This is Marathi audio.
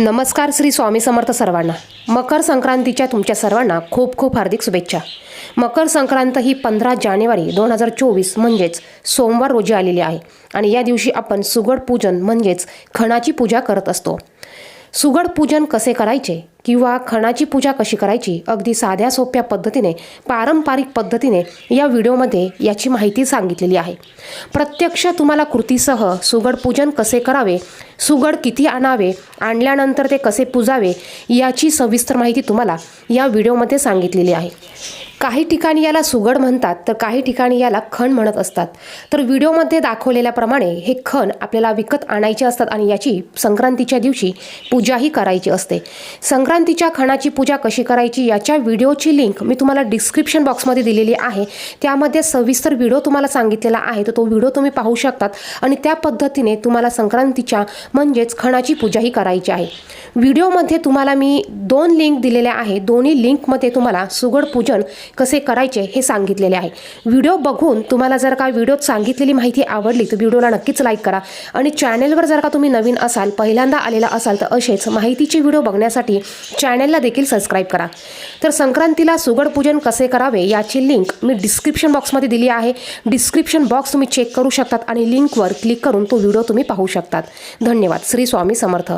नमस्कार श्री स्वामी समर्थ सर्वांना. मकर संक्रांतीच्या तुमच्या सर्वांना खूप खूप हार्दिक शुभेच्छा. मकर संक्रांत ही पंधरा जानेवारी दोन हजार चोवीस म्हणजेच सोमवार रोजी आलेली आहे. आणि या दिवशी आपण सुगड पूजन म्हणजेच खणाची पूजा करत असतो. सुगड पूजन कसे करायचे किंवा खणाची पूजा कशी करायची अगदी साध्या सोप्या पद्धतीने पारंपरिक पद्धतीने या व्हिडिओमध्ये याची माहिती सांगितलेली आहे. प्रत्यक्ष तुम्हाला कृतीसह सुगड पूजन कसे करावे सुगड किती आणावे आणल्यानंतर ते कसे पुजावे याची सविस्तर माहिती तुम्हाला या व्हिडिओमध्ये सांगितलेली आहे. काही ठिकाणी याला सुगड म्हणतात तर काही ठिकाणी याला खण म्हणत असतात. तर व्हिडिओमध्ये दाखवलेल्याप्रमाणे हे खण आपल्याला विकत आणायचे असतात आणि याची संक्रांतीच्या दिवशी पूजाही करायची असते. संक्रांतीच्या खणाची पूजा कशी करायची याच्या व्हिडिओची लिंक मी तुम्हाला डिस्क्रिप्शन बॉक्समध्ये दिलेली आहे. त्यामध्ये सविस्तर व्हिडिओ तुम्हाला सांगितलेला आहे तर तो व्हिडिओ तुम्ही पाहू शकतात आणि त्या पद्धतीने तुम्हाला संक्रांतीच्या म्हणजेच खणाची पूजाही करायची आहे. व्हिडिओमध्ये तुम्हाला मी दोन लिंक दिलेल्या आहे दोन्ही लिंकमध्ये तुम्हाला सुगड पूजन कसे करायचे हे सांगितलेले आहे. व्हिडिओ बघून तुम्हाला जर का व्हिडिओत सांगितलेली माहिती आवडली तर व्हिडिओला नक्कीच लाईक करा. आणि चॅनेलवर जर का तुम्ही नवीन असाल पहिल्यांदा आलेला असाल तर असेच माहितीचे व्हिडिओ बघण्यासाठी चॅनेलला देखील सबस्क्राईब करा. तर संक्रांतीला सुगड पूजन कसे करावे याची लिंक मी डिस्क्रिप्शन बॉक्समध्ये दिली आहे. डिस्क्रिप्शन बॉक्स तुम्ही चेक करू शकतात आणि लिंकवर क्लिक करून तो व्हिडिओ तुम्ही पाहू शकतात. धन्यवाद. श्री स्वामी समर्थ.